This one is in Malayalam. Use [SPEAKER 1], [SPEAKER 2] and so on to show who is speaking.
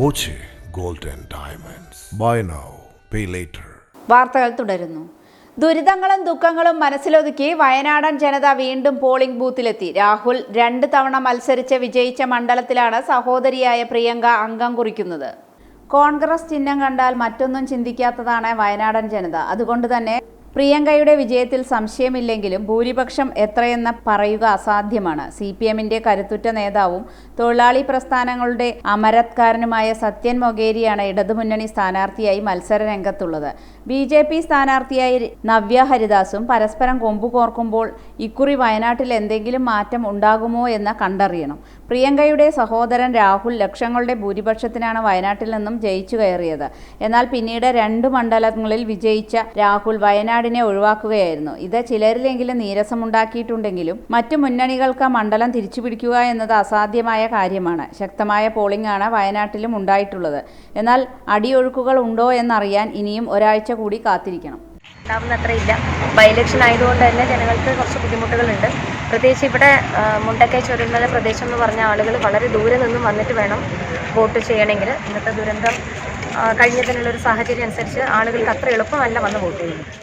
[SPEAKER 1] Boche gold and diamonds. Buy now pay later
[SPEAKER 2] വാർത്തകൾ തുടരുന്നു. ദുരിതങ്ങളും ദുഃഖങ്ങളും മനസ്സിലൊതുക്കി വയനാടൻ ജനത വീണ്ടും പോളിംഗ് ബൂത്തിലെത്തി. രാഹുൽ രണ്ട് തവണ മത്സരിച്ച് വിജയിച്ച മണ്ഡലത്തിലാണ് സഹോദരിയായ പ്രിയങ്ക അംഗം കുറിക്കുന്നത്. കോൺഗ്രസ് ചിഹ്നം കണ്ടാൽ മറ്റൊന്നും ചിന്തിക്കാത്തതാണ് വയനാടൻ ജനത. അതുകൊണ്ട് തന്നെ പ്രിയങ്കയുടെ വിജയത്തിൽ സംശയമില്ലെങ്കിലും ഭൂരിപക്ഷം എത്രയെന്ന് പറയുക അസാധ്യമാണ്. സി പി എമ്മിന്റെ കരുത്തുറ്റ നേതാവും തൊഴിലാളി പ്രസ്ഥാനങ്ങളുടെ അമരത്കാരനുമായ സത്യൻ മൊഗേരിയാണ് ഇടതുമുന്നണി സ്ഥാനാർത്ഥിയായി മത്സര രംഗത്തുള്ളത് ബി ജെ പി സ്ഥാനാർത്ഥിയായി നവ്യ ഹരിദാസും പരസ്പരം കൊമ്പു കോർക്കുമ്പോൾ ഇക്കുറി വയനാട്ടിൽ എന്തെങ്കിലും മാറ്റം ഉണ്ടാകുമോ എന്ന് കണ്ടറിയണം. പ്രിയങ്കയുടെ സഹോദരൻ രാഹുൽ ലക്ഷങ്ങളുടെ ഭൂരിപക്ഷത്തിനാണ് വയനാട്ടിൽ നിന്നും ജയിച്ചു കയറിയത്. എന്നാൽ പിന്നീട് രണ്ട് മണ്ഡലങ്ങളിൽ വിജയിച്ച രാഹുൽ വയനാടിനെ ഒഴിവാക്കുകയായിരുന്നു. ഇത് ചിലരിലെങ്കിലും നീരസമുണ്ടാക്കിയിട്ടുണ്ടെങ്കിലും മറ്റു മുന്നണികൾക്ക് മണ്ഡലം തിരിച്ചുപിടിക്കുക എന്നത് അസാധ്യമായ കാര്യമാണ്. ശക്തമായ പോളിംഗ് ആണ് വയനാട്ടിലും ഉണ്ടായിട്ടുള്ളത്. എന്നാൽ അടിയൊഴുക്കുകൾ ഉണ്ടോ എന്നറിയാൻ ഇനിയും ഒരാഴ്ച കൂടി കാത്തിരിക്കണം.
[SPEAKER 3] ഉണ്ടാവുന്നത്ര ഇല്ല. ബൈ ഇലക്ഷൻ ആയതുകൊണ്ട് തന്നെ ജനങ്ങൾക്ക് കുറച്ച് ബുദ്ധിമുട്ടുകളുണ്ട്. പ്രത്യേകിച്ച് ഇവിടെ മുണ്ടക്കൈ ചുരൽമല പ്രദേശം എന്ന് പറഞ്ഞ ആളുകൾ വളരെ ദൂരെ നിന്നും വന്നിട്ട് വേണം വോട്ട് ചെയ്യണമെങ്കിൽ. ഇന്നത്തെ ദുരന്തം കഴിഞ്ഞതിനുള്ളൊരു സാഹചര്യം അനുസരിച്ച് ആളുകൾക്ക് അത്ര എളുപ്പമല്ല വന്ന് വോട്ട് ചെയ്യുന്നത്.